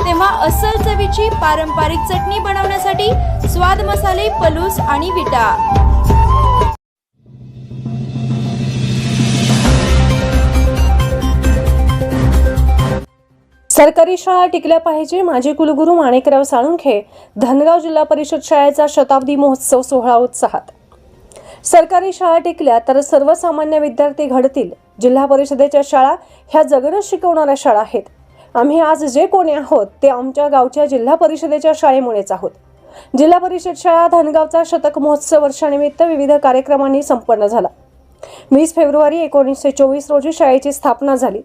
तेव्हा अस्सल चवीची पारंपरिक चटणी बनवण्यासाठी स्वाद मसाले पलूस आणि विटा. सरकारी शाळा टिकल्या पाहिजे माजी कुलगुरू माणिकराव साळुंखे धनगाव जिल्हा परिषद शाळेचा शताब्दी महोत्सव सोहळा उत्साहात. सरकारी शाळा टिकल्या तर सर्वसामान्य विद्यार्थी घडतील. जिल्हा परिषदेच्या शाळा ह्या जगणं शिकवणाऱ्या शाळा आहेत. आम्ही आज जे कोणी आहोत ते आमच्या गावच्या जिल्हा परिषदेच्या शाळेमुळेच आहोत. जिल्हा परिषद शाळा धनगावचा शतक महोत्सव वर्षानिमित्त विविध कार्यक्रमांनी संपन्न झाला. वीस फेब्रुवारी एकोणीसशे चोवीस रोजी शाळेची स्थापना झाली.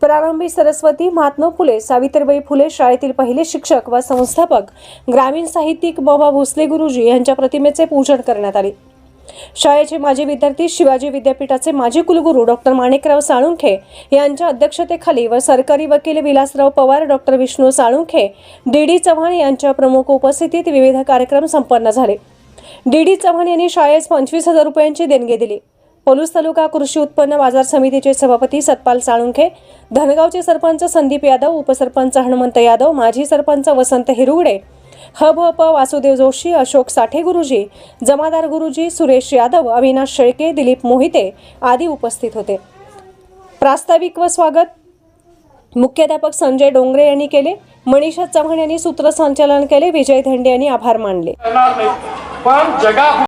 प्रारंभी सरस्वती महात्मा फुले सावित्रीबाई फुले शाळेतील पहिले शिक्षक व संस्थापक ग्रामीण साहित्यिक बाबा भोसले गुरुजी यांच्या प्रतिमेचे पूजन करण्यात आले. शाळेचे माजी विद्यार्थी शिवाजी विद्यापीठाचे माजी कुलगुरू डॉक्टर माणिकराव साळुंखे यांच्या अध्यक्षतेखाली व सरकारी वकील Vilasrao Pawar doctor Vishnu Salunkhe D D Chavan यांच्या प्रमुख उपस्थितीत विविध कार्यक्रम संपन्न झाले. डी डी चव्हाण यांनी शाळेस पंचवीस हजार रुपयांची देणगी दिली. पलूस तालुका कृषी उत्पन्न बाजार समितीचे सभापती सतपाल साळुंखे धनगावचे सरपंच संदीप यादव उपसरपंच हनुमंत यादव माजी सरपंच वसंत हिरुगडे हप ह प वासुदेव जोशी अशोक साठे गुरुजी जमादार गुरुजी सुरेश यादव अविनाश शेळके दिलीप मोहिते आदी उपस्थित होते. प्रास्ताविक व स्वागत मुख्याध्यापक संजय डोंगरे यांनी केले. मनीषा चव्हाण यांनी सूत्रसंचालन केले. विजय धेंडे यांनी आभार मानले. पण जगा